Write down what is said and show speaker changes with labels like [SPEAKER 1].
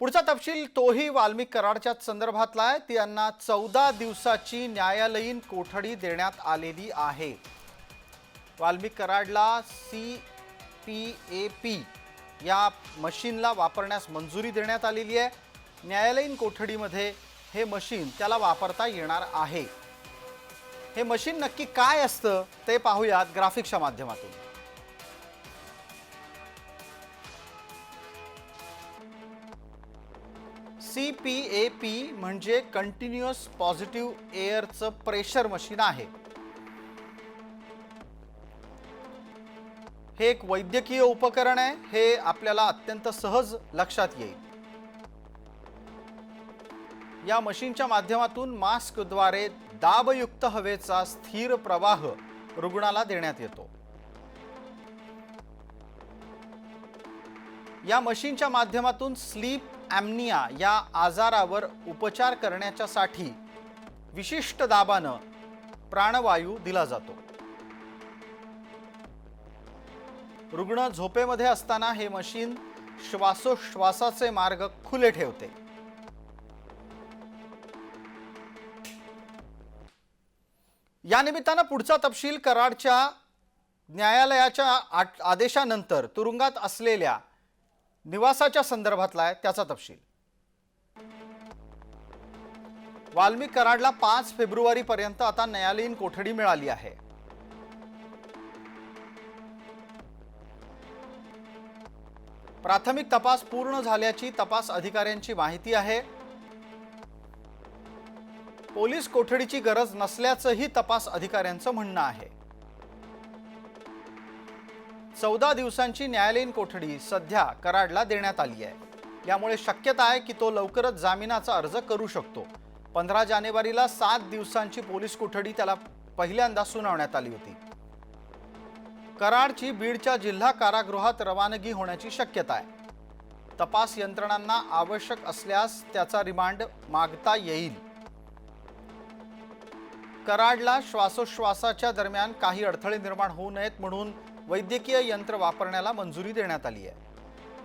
[SPEAKER 1] पुढचा तपशील तोही वाल्मिक कराडच्या संदर्भातला आहे. ती यांना चौदा दिवसाची न्यायालयीन कोठडी देण्यात आलेली आहे. वाल्मिक कराडला सी पी ए पी या मशीनला वापरण्यास मंजुरी देण्यात आलेली आहे. न्यायालयीन कोठडीमध्ये हे मशीन त्याला वापरता येणार आहे. हे मशीन नक्की काय असतं ते पाहूयात ग्राफिक्सच्या माध्यमातून. सी पी ए पी म्हणजे कंटिन्युअस पॉझिटिव्ह एअरचं प्रेशर मशीन आहे. हे एक वैद्यकीय उपकरण आहे. हे आपल्याला अत्यंत सहज लक्षात येईल. या मशीनच्या माध्यमातून मास्कद्वारे दाबयुक्त हवेचा स्थिर प्रवाह रुग्णाला देण्यात येतो. या मशीनच्या माध्यमातून स्लीप ॲमनिया या आजारावर उपचार करण्याच्यासाठी विशिष्ट दाबानं प्राणवायू दिला जातो. रुग्ण झोपेमध्ये असताना हे मशीन श्वासोश्वासाचे मार्ग खुले ठेवते. या निमित्तानं पुढचा तपशील कराडच्या न्यायालयाच्या आदेशानंतर तुरुंगात असलेल्या निवासाच्या संदर्भातला आहे त्याचा तपशील. वाल्मिक कराडला पाच फेब्रुवारी पर्यंत आता न्यायालयीन कोठडी मिळाली आहे. प्राथमिक तपास पूर्ण झाल्याची तपास अधिकाऱ्यांची माहिती आहे. पोलीस कोठडीची गरज नसल्याचंही तपास अधिकाऱ्यांचं म्हणणं आहे. चौदा दिवसांची न्यायालयीन कोठडी सध्या कराडला देण्यात आली आहे. यामुळे शक्यता आहे की तो लवकरच जामिनाचा अर्ज करू शकतो. पंधरा जानेवारीला सात दिवसांची पोलीस कोठडी त्याला पहिल्यांदा सुनावण्यात आली होती. कराडची बीडच्या जिल्हा कारागृहात रवानगी होण्याची शक्यता आहे. तपास यंत्रणांना आवश्यक असल्यास त्याचा रिमांड मागता येईल. कराडला श्वासोश्वासाच्या दरम्यान काही अडथळे निर्माण होऊ नयेत म्हणून वैद्यकीय यंत्र वापरण्याला मंजुरी देण्यात आली आहे.